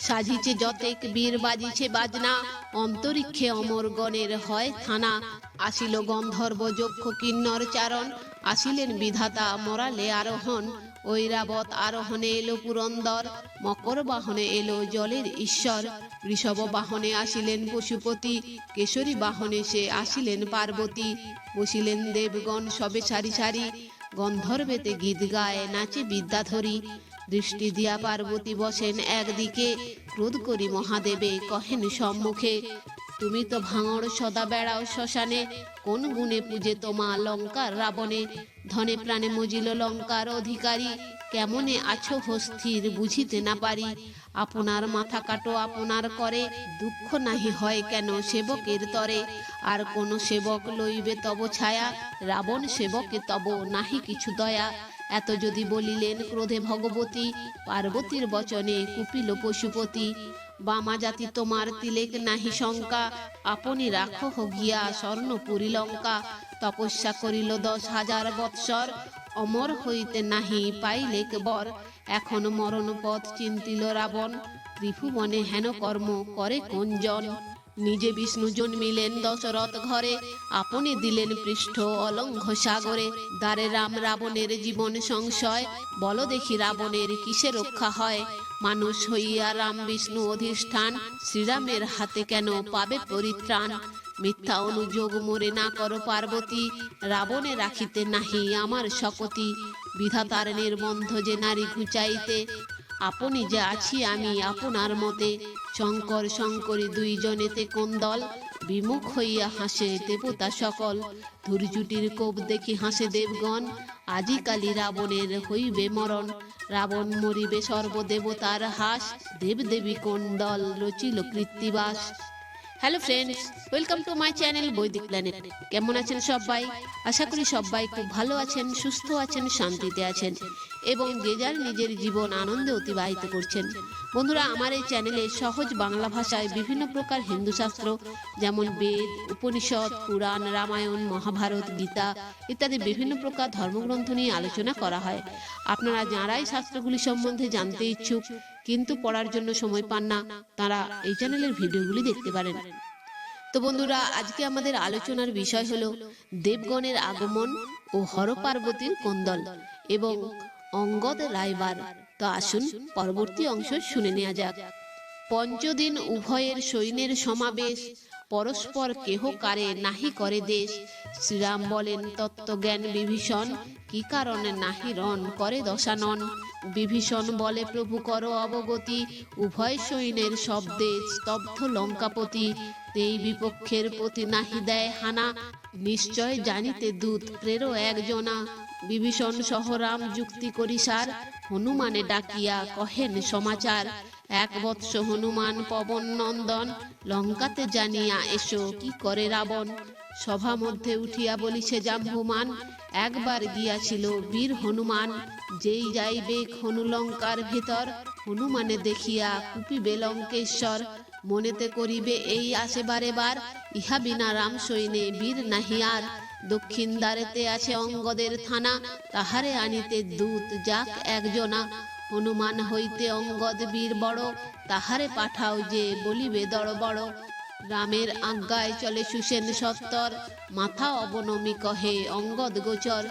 সাজিছে যতেক বীর বাজিছে বাজনা, অন্তরিক্ষে অমরগণের হয় থানা। আসিল গন্ধর্ব যক্ষ কিন্নর চারণ, আসিলেন বিধাতা মরালে আরোহণ। ঐরাবত আরোহণে এলো পুরন্দর, মকর বাহনে এলো জলের ঈশ্বর। বৃষভ বাহনে আসিলেন পশুপতি, কেশরী বাহনে সে আসিলেন পার্বতী। বসিলেন দেবগণ সবে সারি সারি, গন্ধর্বেতে গীত গায়, নাচে বিদ্যাধরী। দৃষ্টি দিয়া পার্বতী বসেন একদিকে। ক্রোধ করি মহাদেবে কহেন সম্মুখে, তুমি তো ভাঙড় সদা বেড়াও শ্মশানে, কোন গুণে পূজে তোমা লঙ্কার রাবণে? ধনে প্রাণে মজিল লঙ্কার অধিকারী, কেমনে আছো হস্থির বুঝিতে না পারি? আপনার মাথা কাটো আপনার করে, দুঃখ নাহি হয় কেন সেবকের তরে? আর কোন সেবক লইবে তব ছায়া, রাবণ সেবকে তব নাহি কিছু দয়া। এত যদি বলিলেন ক্রোধে ভগবতী, পার্বতীর বচনে কুপিল পশুপতি, বামা জাতি তোমার তিলেক নাহি শঙ্কা, আপনি রাখো গিয়া স্বর্ণপুরী লঙ্কা, তপস্যা করিল দশ হাজার বৎসর, অমর হইতে নাহি পাইলেক বর, এখন মরণ পথ চিন্তিল রাবণ, ত্রিভুবনে হেন কর্ম করে কোনজন? নিজে বিষ্ণু জন্মিলেন দশরথ ঘরে, আপনি দিলেন পৃষ্ঠ অলঙ্ঘ সাগরে। দ্বারে রাম রাবণের জীবন সংশয়, বল দেখি রাবণের কিসে রক্ষা হয়। মানুষ হইয়া রাম বিষ্ণু অধিষ্ঠান, শ্রীরামের হাতে কেন পাবে পরিত্রাণ? মিথ্যা অনুযোগ মোরে না করো পার্বতী, রাবণে রাখিতে নাহি আমার শকতি। বিধাতার নির্বন্ধ যে নারী ঘুচাইতে আপনি যে আছি আমি আপনার মতে, শঙ্কর শঙ্করী দুইজনেতে কোন দল? বিমুখ হইয়া হাসে দেবতা সকল। ধুরজুটির কোপ দেখি হাসে দেবগণ। আজিকালি রাবণের হইবে মরণ। রাবণ মরিবে সর্বদেবতার হাস। দেবদেবী কোন দল রচিল Krittibas? Hello friends welcome to my channel Vaidik planet কেমন আছেন সবাই? আশা করি সবাই খুব ভালো আছেন, সুস্থ আছেন, শান্তিতে আছেন। এবং যে যার নিজের জীবন আনন্দে অতিবাহিত করছেন। বন্ধুরা, আমার এই চ্যানেলে সহজ বাংলা ভাষায় বিভিন্ন প্রকার হিন্দু শাস্ত্র, যেমন বেদ, উপনিষদ, পুরাণ, রামায়ণ, মহাভারত, গীতা ইত্যাদি বিভিন্ন প্রকার ধর্মগ্রন্থ নিয়ে আলোচনা করা হয়। আপনারা যারাই শাস্ত্রগুলি সম্বন্ধে জানতে ইচ্ছুক, কিন্তু পড়ার জন্য সময় পান না, তারা এই চ্যানেলের ভিডিওগুলি দেখতে পারেন। তো বন্ধুরা, আজকে আমাদের আলোচনার বিষয় হলো দেবগণের আগমন ও হরপার্বতীর কোন্দল এবং অঙ্গদ রায়বার তো আসুন, পরবর্তী অংশ শুনে নেওয়া যাক। পঞ্চদিন উভয়ের সৈন্যের সমাবেশ, পরস্পর কেহ কারে নাহি করে দেশ। শ্রীরাম বলেন, তত্ত্বজ্ঞান বিভীষণ, কি কারণে নাহি রণ করে দশানন? বিভীষণ বলে, প্রভু কর অবগতি, উভয় সৈন্যের শব্দে স্তব্ধ লঙ্কাপতি। এই বিপক্ষের প্রতি নাহি দেয় হানা, নিশ্চয় জানিতে দূত প্রেরো একজনা। বিভীষণ সহরাম যুক্তি করি সার হনুমানে ডাকিয়া কহেন সমাচার। এক বৎস হনুমান পবন নন্দন, লঙ্কাতে জানিয়া এসো কি করে রাবণ। সভা মধ্যে উঠিয়া বলিছে জাম্বুমান একবার গিয়াছিল বীর হনুমান। যেই যাইবে হনু লঙ্কার ভেতর, হনুমানে দেখিয়া কুপিবে লঙ্কেশ্বর। মনেতে করিবে এই আসে বারে বার ইহা বিনা রাম সৈনে বীর নাহিয়ার দক্ষিণ দ্বারেতে আছে অঙ্গদের থানা, তাহারে আনিতে দূত যাক একজনা। হনুমান হইতে অঙ্গদ বীর বড়, তাহারে পাঠাও যে বলিবে দড় বড় রামের আজ্ঞায় চলে সুসেন সত্তর, মাথা অবনমি কহে অঙ্গদ গোচর।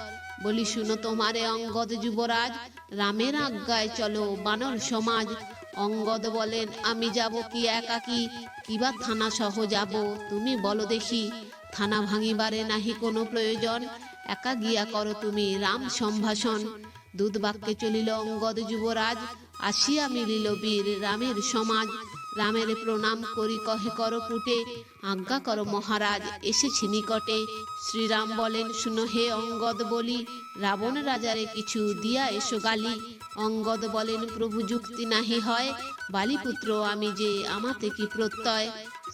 বলি শুনো তোমারে অঙ্গদ যুবরাজ, রামের আজ্ঞায় চলো বানর সমাজ। অঙ্গদ বলেন, আমি যাব কি একাকি? কিবা থানা সহ যাব, তুমি বলো দেখি। থানা ভাঙিবারে নাহি কোনো প্রয়োজন। একা গিয়া করো তুমি রাম সম্ভাষণ। দুধ বাক্যে চলিল, অঙ্গদ যুবরাজ, আসিয়া মিলিল বীর রামের সমাজ। রামের প্রণাম করি, কহে কর পুটে, আজ্ঞা করো মহারাজ, এসেছি নিকটে। শ্রীরাম বলেন, শুনো হে অঙ্গদ বলি, রাবণ রাজারে কিছু দিয়া এসো গালি। অঙ্গদ বলেন, প্রভু যুক্তি নাহি হয়। বালিপুত্র, আমি যে আমাতে কি প্রত্যয়?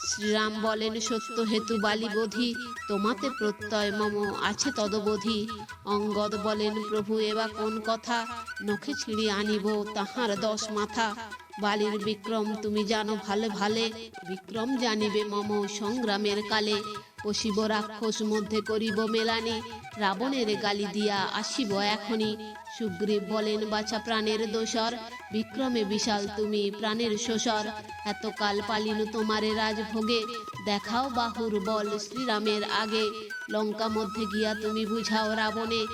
শ্রীরাম বলেন, সত্য হেতু বালি বোধি, তোমাতে প্রত্যয় মম আছে তদবোধি। অঙ্গদ বলেন, প্রভু এবা কোন কথা? নখে ছিঁড়ি আনিব তাহার দশ মাথা। বালির বিক্রম তুমি জানো ভালো ভালে, বিক্রম জানিবে মম সংগ্রামের কালে। পশিব রাক্ষস মধ্যে করিব মেলানি, রাবণের গালি দিয়া আসিব এখনই। সুগ্রীব বলেন, বাছা প্রাণের দোসর বিক্রমে বিশাল তুমি প্রাণের শোষর। এতকাল পালিনু তোমারে রাজভোগে। দেখাও বাহুর বল শ্রীরামের আগে। লঙ্কা মধ্যে গিয়া তুমি বুঝাও রাবণে।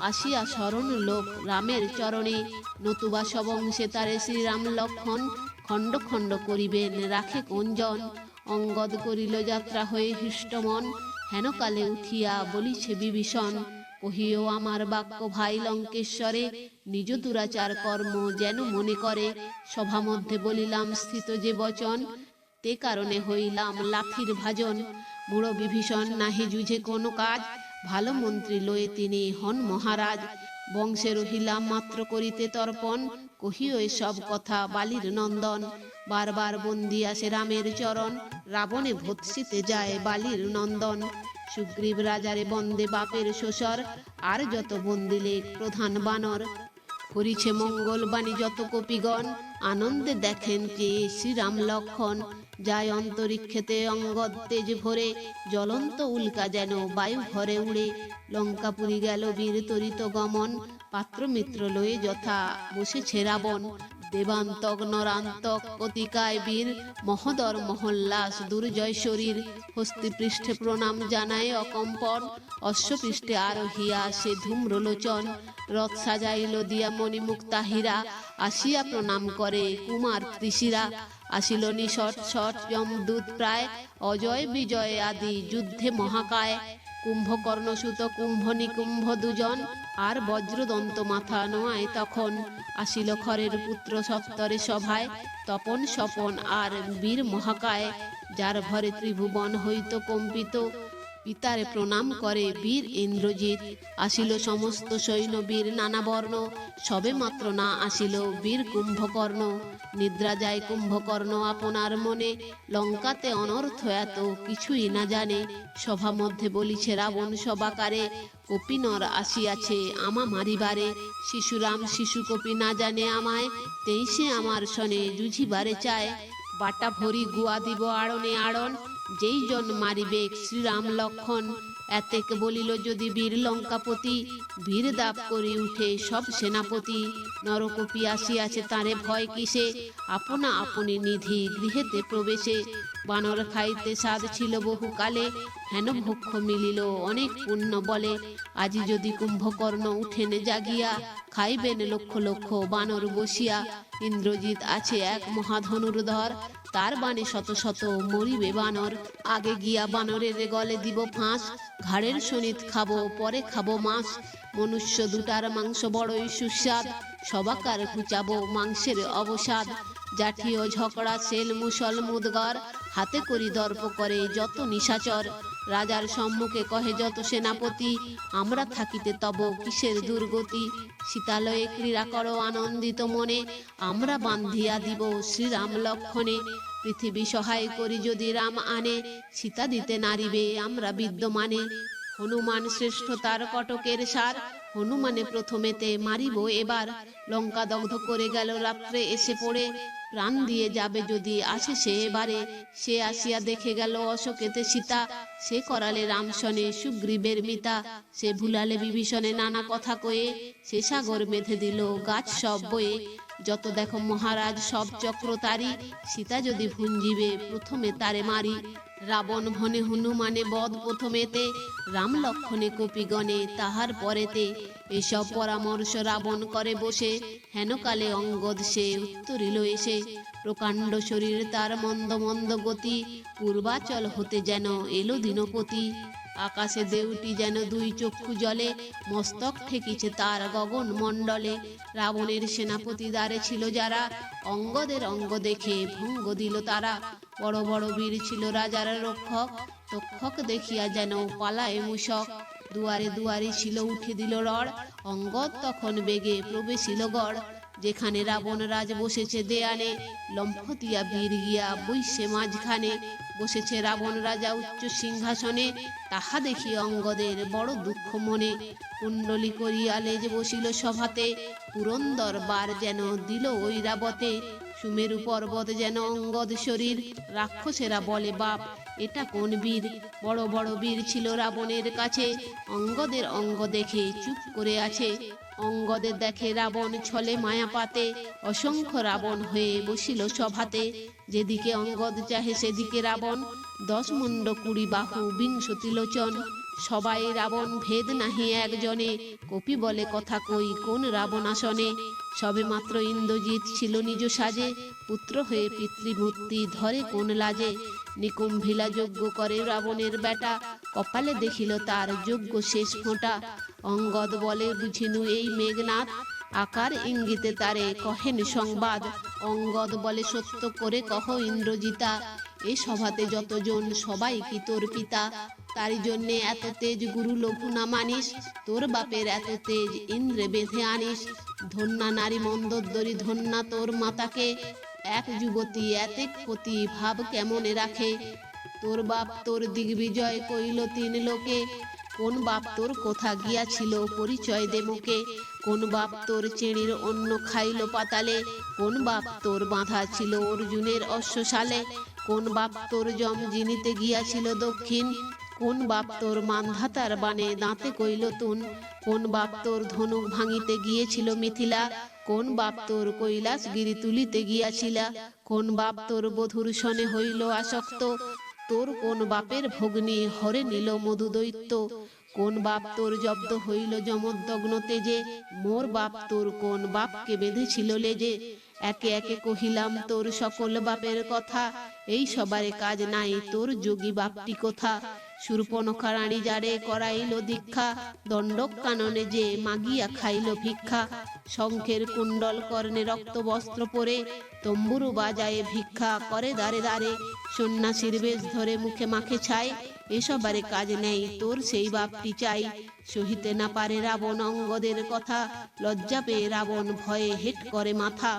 আসিয়া শরণ লোক রামের চরণে। নতুবা সবংশে তারে শ্রীরাম লক্ষণ। খণ্ড খণ্ড করিবেন, রাখে কোঞ্জন। অঙ্গদ করিল যাত্রা হয়ে হৃষ্টমন। হেনকালে উঠিয়া বলিছে বিভীষণ কহিও আমার বাক্য ভাই লঙ্কেশ্বরে, নিজ দুরাচার কর্ম যেন মনে করে। সভা মধ্যে বলিলাম, স্থিত যে বচন, তে কারণে হইলাম লাঠির ভাজন। বুড়ো বিভীষণ নাহি জুঝে কোনো কাজ, ভালো মন্ত্রী লয়ে তিনি হন মহারাজ। বংশে রহিলাম মাত্র করিতে তর্পণ, কহিও সব কথা বালির নন্দন। বারবার বন্দি আসে রামের চরণ, রাবণে ভৎসিতে যায় বালির নন্দন। সুগ্রীব রাজারে বন্দে বাপের শ্বশর আর যত বন্দিলে প্রধান বানর। করিছে মঙ্গল বাণী যত কপিগণ, আনন্দে দেখেন কে শ্রীরাম লক্ষণ। যায় অন্তরিক্ষেতে অঙ্গদ তেজ ভরে, জ্বলন্ত উল্কা যেন বায়ু ঘরে উড়ে। লঙ্কাপুরি গেল বীর তরিত গমন পাত্র মিত্র লয়ে যথা বসেছে রাবণ। দেবান্তক নরান্তক কতিকায় বীর, মহদর মহল্লাস দুর্জয় শরীর হস্তি পৃষ্ঠে প্রণাম জানায় অকম্পন, অশ্বপৃষ্ঠে আরোহিয়া সে ধূম্রলোচন, রথ সাজাইল দিয়া মণিমুক্তা হীরা আসিয়া প্রণাম করে কুমার ত্রিশিরা, আসিল নিষট ছট যমদূত প্রায়, অজয় বিজয় আদি যুদ্ধে মহাকায় কুম্ভকর্ণ সুত কুম্ভ নিকুম্ভ দুজন আর বজ্রদন্ত মাথা নোয়ায় তখন। আসিল খরের পুত্র সপ্তরে সভায়, তপন স্বপন আর বীর মহাকায়, যার ভরে ত্রিভুবন হইত কম্পিত। পিতারে প্রণাম করে বীর ইন্দ্রজিৎ। আসিল সমস্ত সৈন্য বীর নানা বর্ণ, সবে মাত্র না আসিল বীর কুম্ভকর্ণ। নিদ্রা যায় কুম্ভকর্ণ আপনার মনে, লঙ্কাতে অনর্থ এত কিছুই না জানে। সভা মধ্যে বলিছে রাবণ সবাকারে কপিনর আসিয়াছে আমা মারিবারে। শিশুরাম শিশু কপি না জানে আমায়, তেইশে আমার সনে জুঝিবারে চায়। বাটা ভরি গুয়া দিব আড়নে আড়ন যেই জন মারিবে শ্রীরাম লক্ষণ। এতেক বলিল, যদি বীর লঙ্কাপতি বীর দাপ করি উঠে সব সেনাপতি, নরকপি আসিয়াছে, তারে ভয় কিসে? আপনা আপনি নিধি গৃহেতে প্রবেশে, বানর খাইতে স্বাদ ছিল বহুকালে। হেন ভক্ষ মিলিল, অনেক পুণ্য বলে। আজি যদি কুম্ভকর্ণ উঠেনে জাগিয়া, খাইবেন লক্ষ লক্ষ বানর বসিয়া। ইন্দ্রজিৎ আছে এক মহাধনুর ধর তার বানে শত শত মরিবে বানর। আগে গিয়া বানরের গলে দিব ফাঁস। ঘাড়ের শনিত খাব, পরে খাব মাছ। মনুষ্য দুটার মাংস বড়ই সুস্বাদ। সবাকার কুচাবো মাংসের অবসাদ। জাতীয় ঝগড়া সেল মুসল মুদগার হাতে করি দর্প করে যত নিশাচর। রাজার সম্মুখে কহে, যত সেনাপতি, আমরা থাকিতে তব কিসের দুর্গতি? শীতালয়ে ক্রীড়া করো আনন্দিত মনে, আমরা বান্ধিয়া দিব শ্রীরাম লক্ষণে। পৃথিবী সহায় করি যদি রাম আনে, সীতা দিতে নারিবে আমরা বিদ্যমানে। হনুমান শ্রেষ্ঠ তার কটকের সার, হনুমানে প্রথমেতে মারিব এবার। লঙ্কা দগ্ধ করে গেল রাত্রে এসে পড়ে। প্রাণ দিয়ে যাবে যদি আসে সে এবারে। সে আসিয়া দেখে গেল অশোকেতে সীতা। সে করালে রামসনে সুগ্রীবের মিতা। সে ভুলালে বিভীষণে নানা কথা কয়ে। সে সাগর মেধে দিল, গাছ সব বয়ে। যত দেখো মহারাজ, সব চক্র তারি সীতা যদি ভুঞ্জিবে, প্রথমে তারে মারি। রাবণ ভনে হনুমানে বধ প্রথমেতে। রাম লক্ষণে কপিগণে তাহার পরেতে। এসব পরামর্শ রাবণ করে বসে। হেনকালে অঙ্গদ সে উত্তরিল এসে। প্রকাণ্ড শরীর তার মন্দ মন্দ গতি। পূর্বাচল হতে যেন এলো দিনপতি। আকাশে দেউটি যেন দুই চক্ষু জলে, মস্তক ঠেকিছে তার গগন মণ্ডলে। রাবণের সেনাপতি দ্বারে ছিল যারা, অঙ্গদের অঙ্গ দেখে ভঙ্গ দিল তারা। বড় বড় বীর ছিল রাজার রক্ষক তক্ষক দেখিয়া যেন পালায় মূষক। দুয়ারে দুয়ারে ছিল, উঠে দিল রড, অঙ্গদ তখন বেগে প্রবেশিল গড়। যেখানে রাবণ রাজ বসেছে দেয়ালে লম্ফ দিয়া বীর গিয়া বইসে মাঝখানে। বসেছে রাবণ রাজা উচ্চ সিংহাসনে, তাহা দেখি অঙ্গদের বড় দুঃখ মনে। কুণ্ডলী করিয়া লেজ বসিল সভাতে, পুরন্দর বার যেন দিল ওই রাবতে সুমেরু পর্বত যেন অঙ্গদ শরীর, রাক্ষসেরা বলে বাপ, এটা কোন বীর? বড় বড় বীর ছিল রাবণের কাছে, অঙ্গদের অঙ্গ দেখে চুপ করে আছে। অঙ্গদের দেখে রাবণ ছলে মায়া পাতে অসংখ্য রাবণ হয়ে বসিল সভাতে। যেদিকে অঙ্গদ চাহে সেদিকে রাবণ, দশ মুন্ড কুড়ি বাহু বিংশতি লোচন সবাই রাবণ ভেদ নাহি একজনে, কপি বলে কথা কই কোন রাবণ আসনে। সবে মাত্র ইন্দ্রজিৎ ছিল নিজ সাজে, পুত্র হয়ে পিতৃমূর্তি ধরে কোন লাজে। নিকুম্ভিলা যজ্ঞ করে রাবণের বেটা, কপালে দেখিল তার যজ্ঞ শেষ ফোঁটা। অঙ্গদ বলে বুঝিনু এই মেঘনাথ আকার ইঙ্গিতে তারে কহেন সংবাদ। অঙ্গদ বলে, সত্য করে কহ ইন্দ্রজিতা, এ সভাতে যতজন, সবাই কি তোর পিতা? তার জন্যে এত তেজ গুরু লঘু না মানিস, তোর বাপের এত তেজ ইন্দ্রে বেঁধে আনিস। ধন্যা নারী মন্দোদ্দরী, ধন্যা তোর মাতাকে। এক যুবতী এতেক পতি ভাব কেমনে রাখে? তোর বাপ তোর দিগ্বিজয় কইল তিন লোকে। কোন বাপ তোর কোথা গিয়াছিল পরিচয় দে মুখে? কোন বাপ তোর চেড়ির অন্য খাইল পাতালে? কোন বাপ তোর বাঁধা ছিল অর্জুনের অশ্বশালে? কোন বাপ তোর জম জিনিতে গিয়াছিল দক্ষিণ? কোন বাপ তোর মানধাতার বানে দাঁতে কইল তুন? কোন বাপ তোর ধনুক ভাঙিতে গিয়েছিল মিথিলা? কোন বাপ তোর কৈলাস গিরি তুলিতে গিয়াছিলা? কোন বাপ তোর বধুর সনে হইল আসক্ত? তোর কোন বাপের ভগ্নী হরে নিল মধুদৈত্য? কোন বাপ তোর জব্দ হইল যমদগ্ন তেজে মোর বাপ তোর কোন বাপকে বেঁধেছিল লেজে? একে একে কহিলাম, তোর সকল বাপের কথা। এই সবারে কাজ নাই, তোর যোগী বাপটি কোথা? সুরপনখা রানী যারে করাইল দীক্ষা দণ্ডক কাননে যে মাগিয়া খাইল ভিক্ষা। শঙ্খের কুণ্ডল কর্ণে রক্ত বস্ত্র পরে তম্বুরু বাজায়ে ভিক্ষা করে দাঁড়ে দাঁড়ে সন্ন্যাসীর বেশ ধরে মুখে মাখে ছাই এসবারে কাজ নেই, তোর সেই বাপটি চাই। সহিতে না পারে রাবণ অঙ্গদের কথা, লজ্জা পেয়ে রাবণ ভয়ে হেট করে মাথা।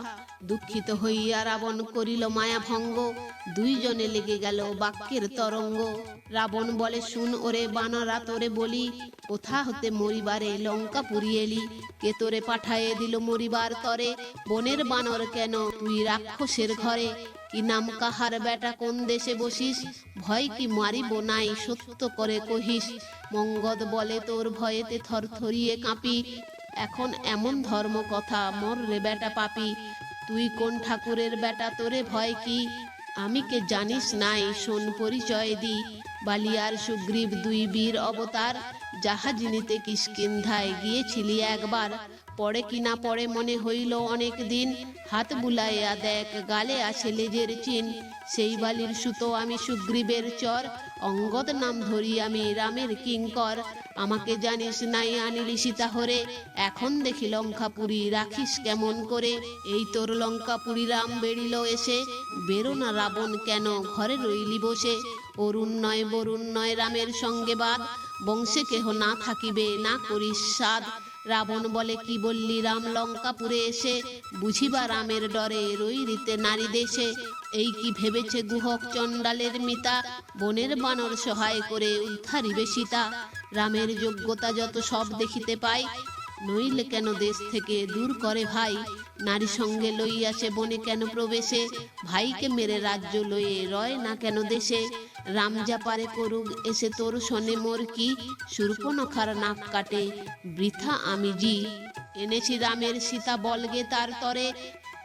দুঃখিত হইয়া রাবণ করিল মায়া ভঙ্গ দুইজনে লেগে গেল বাক্যের তরঙ্গ। রাবণ বলে, শুন ওরে বানরা, তোরে বলি, কোথা হতে মরিবারে লঙ্কা পুরিয়েলি কে তোরে পাঠায়ে দিল মরিবার তরে? বনের বানর কেন তুই রাক্ষসের ঘরে? কি নাম কাহার বেটা, কোন দেশে বসিস? ভয় কি মারিব নাই, সত্য করে কহিস। মঙ্গদ বলে, তোর ভয়েতে থরথরিয়ে কাঁপি। এখন এমন ধর্ম কথা মর রে বেটা পাপি। তুই কোন ঠাকুরের বেটা, তোরে ভয় কি? আমি কে জানিস নাই, শোন পরিচয় দি। বালিয়ার সুগ্রীব দুই বীর অবতার জাহাজ নিতে কিষ্কিন্ধায় গিয়েছিলি একবার। পড়ে কি না পড়ে মনে হইল অনেক দিন। হাত বুলাইয়া দেখ, গালে আছে লেজের চিন। সেই বালির সুতো আমি সুগ্রীবের চর। অঙ্গদ নাম ধরি আমি রামের কিঙ্কর। আমাকে জানিস নাই আনিলি সীতাহরে। এখন দেখি লঙ্কাপুরি রাখিস কেমন করে। এই তোর লঙ্কাপুরি রাম বেরিল এসে। বেরো না রাবণ কেন, ঘরে রইলি বসে। অরুণ নয় বরুণ নয় রামের সঙ্গে বাদ। বংশে কেহ না থাকিবে, না করিস সাদ রাবণ বলে, কি বললি রাম? লঙ্কাপুরে এসে বুঝিবা রামের ডরে রইরিতে নারী দেশে। এই কি ভেবেছে গুহক চণ্ডালের মিতা? বনের বানর সহায় করে উদ্ধারিবে সীতা। রামের যোগ্যতা যত সব দেখিতে পাই, নইলে কেন দেশ থেকে দূর করে ভাই? নারী সঙ্গে লইয়াছে বনে কেন প্রবেশে? ভাইকে মেরে রাজ্য লয়ে রয় না কেন দেশে? রাম যা পারে করুক, এসে তোর শনে মোর কি? সুরপনখার নাক কাটে, বৃথা আমি জি। এনেছি রামের সীতা বলগে তার তরে,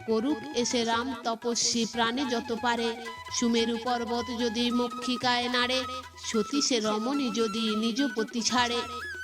করুক এসে রাম তপস্বী প্রাণে যত পারে। সুমেরু পর্বত যদি মক্ষিকায় নাড়ে সতীশে রমণী যদি নিজ পতি ছাড়ে।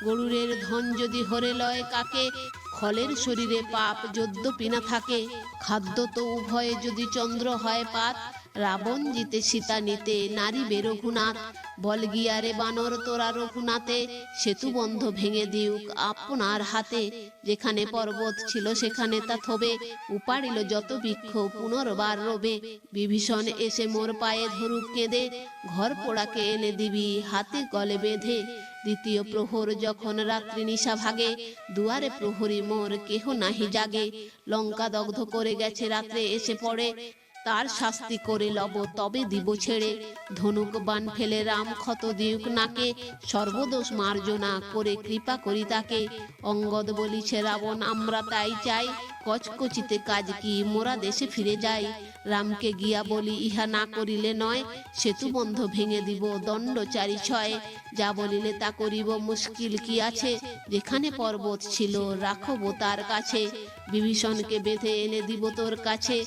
গরুরের ধন যদি হরে লয় কাকে? খলের শরীরে পাপ যদ্যপি না থাকে, খাদ্য তো উভয়ে যদি চন্দ্র হয় পাত, রাবণ জিতে সীতা নিতে, নারী বেরঘুনাথ বল গিয়ারে বানর তোরা রঘুনাথে, সেতু বন্ধ ভেঙে দিউক আপনার হাতে, যেখানে পর্বত ছিল সেখানে তা থবে, উপাড়িল যত বৃক্ষ পুনর্বার রবে, বিভীষণ এসে মোর পায়ে ধরুক কেঁদে, ঘর পোড়াকে এনে দিবি, হাতে গলে বেঁধে দ্বিতীয় প্রহর যখন রাত্রি নিশা ভাগে, দুয়ারে প্রহরী মোর কেহ নাহি জাগে। লঙ্কা দগ্ধ করে গেছে, রাত্রে এসে পড়ে। তার শাস্তি করে লব, তবে দিব ছেড়ে। ধনুক বান ফেলে রাম ক্ষত দিউক নাকে। সর্বদোষ মার্জনা করে কৃপা করি তাকে। অঙ্গদ বলিছে, রাবণ, আমরা তাই চাই। কচকচিতে কাজ কি মোরা দেশে ফিরে যাই। রামকে গিয়া বলি, ইহা না করিলে নয়, সেতু বন্ধ ভেঙে দিব, দণ্ড চারি ছয়। যা বলিলে তা করিব, মুশকিল কি আছে? যেখানে পর্বত ছিল, রাখব তার কাছে। বিভীষণকে বেঁধে এনে দিব তোর কাছে।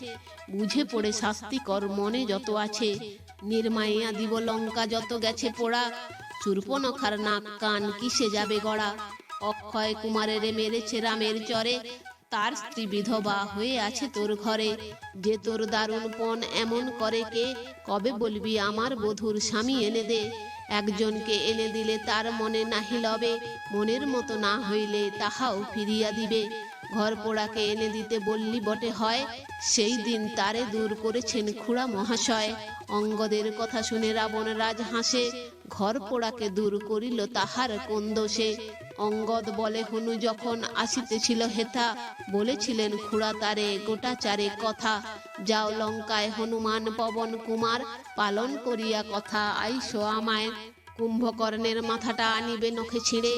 বুঝে পড়ে শাস্তি কর, মনে যত আছে। নির্মাইয়া দিব, লঙ্কা যত গেছে পোড়া। চুরপনখার নাক কান, কিসে যাবে গড়া? অক্ষয় কুমারের মেরেছে রামের চরে। তার স্ত্রী বিধবা হয়ে আছে তোর ঘরে। যে তোর দারুণ পণ এমন করে কে, কবে বলবি আমার বধুর স্বামী এনে দে। একজনকে এনে দিলে তার মনে নাহি লবে, মনের মতো না হইলে তাহাও ফিরিয়া দিবে। ঘর পোড়াকে এনে দিতে বললি বটে, হয়। সেই দিন তারে দূর করেছেন খুড়া মহাশয়। অঙ্গদের কথা শুনে রাবণ রাজ হাসে ঘর পোড়াকে দূর করিল তাহার কোন দোষে অঙ্গদ বলে, হনু যখন আসিতেছিল হেথা, বলেছিলেন খুড়া তারে গোটা চারে কথা। যাও লঙ্কায় হনুমান পবন কুমার, পালন করিয়া কথা, আইসো আমায়। কুম্ভকর্ণের মাথাটা আনিবে নখে ছিঁড়ে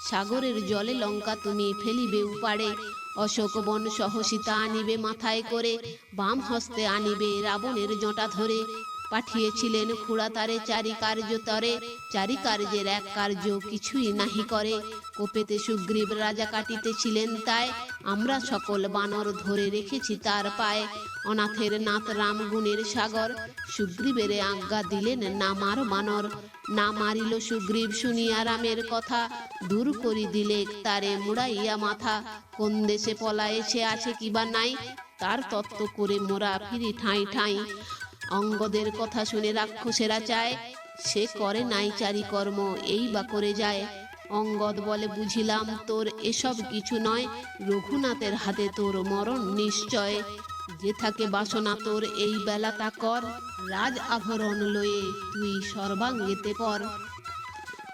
সাগরের জলে লঙ্কা তুমি ফেলিবে উপারে অশোক বন সহ সীতা আনিবে মাথায় করে, বাম হস্তে আনিবে রাবণের জটা ধরে। পাঠিয়েছিলেন খুড়া তারে চারি কার্য তরে। চারি কার্যের এক কার্য কিছুই নাহি করে। কোপেতে সুগ্রীব রাজা কাটিতেছিলেন তাই আমরা সকল বানর ধরে রেখেছি তার পায়ে। অনাথের নাথ রাম গুণের সাগর। সুগ্রীবের আজ্ঞা দিলেন, না মার বানর। না মারিল সুগ্রীব শুনিয়া রামের কথা। দূর করি দিলে তারে মুড়াইয়া মাথা। কোন দেশে পলায়েছে আছে কিবা নাই? তার তত্ত্ব করে মোরা ফিরি ঠাঁই ঠাঁই। অঙ্গদের কথা শুনে রাক্ষসেরা চায়, সে করে নাই চারি কর্ম, এই বা করে যায়। অঙ্গদ বলে, বুঝিলাম তোর এসব কিছু নয়, রঘুনাথের হাতে তোর মরণ নিশ্চয়। যে থাকে বাসনা তোর, এই বেলা তা কর। রাজ আভরণ লয়ে তুই সর্বাঙ্গেতে পর।